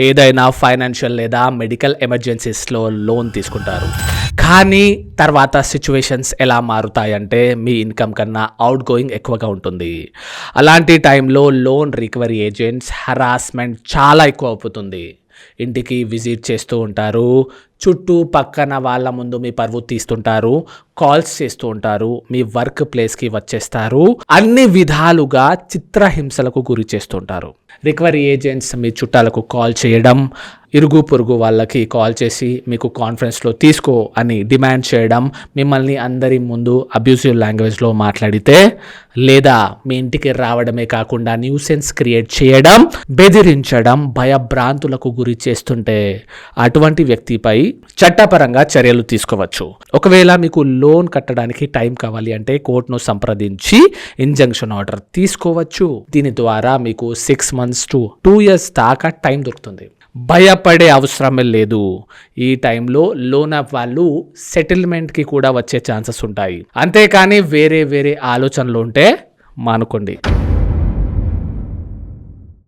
ఏదైనా ఫైనాన్షియల్ లేదా medical ఎమర్జెన్సీస్లో loan తీసుకుంటారు. కానీ తర్వాత సిచ్యువేషన్స్ ఎలా మారుతాయంటే మీ ఇన్కమ్ కన్నా అవుట్ గోయింగ్ ఎక్కువగా ఉంటుంది. అలాంటి టైంలో లోన్ రికవరీ ఏజెంట్స్ హరాస్మెంట్ చాలా ఎక్కువ అవుతుంది. ఇంటికి విజిట్ చేస్తూ ఉంటారు. చుట్టూ పక్కన వాళ్ళ ముందు మీ పరువు తీస్తుంటారు కాల్స్ చేస్తూ ఉంటారు మీ వర్క్ ప్లేస్కి వచ్చేస్తారు అన్ని విధాలుగా చిత్రహింసలకు గురి చేస్తుంటారు. రికవరీ ఏజెంట్స్ మీ చుట్టాలకు కాల్ చేయడం ఇరుగు పొరుగు వాళ్ళకి కాల్ చేసి మీకు కాన్ఫరెన్స్లో తీసుకో అని డిమాండ్ చేయడం మిమ్మల్ని అందరి ముందు అబ్యూసివ్ లాంగ్వేజ్లో మాట్లాడితే లేదా మీ ఇంటికి రావడమే కాకుండా న్యూసెన్స్ క్రియేట్ చేయడం బెదిరించడం భయభ్రాంతులకు గురి చేస్తుంటే అటువంటి వ్యక్తిపై చట్టపరంగా చర్యలు తీసుకోవచ్చు. ఒకవేళ మీకు లోన్ కట్టడానికి టైం కావాలి అంటే కోర్టును సంప్రదించి ఇంజంక్షన్ ఆర్డర్ తీసుకోవచ్చు. దీని ద్వారా మీకు six months to two years దాకా టైం దొరుకుతుంది. భయపడే అవసరమే లేదు. ఈ టైంలో లోన్ అప్ వాళ్ళు సెటిల్మెంట్కి కూడా వచ్చే ఛాన్సెస్ ఉంటాయి. అంతేకాని వేరే వేరే ఆలోచనలు ఉంటే మానుకోండి.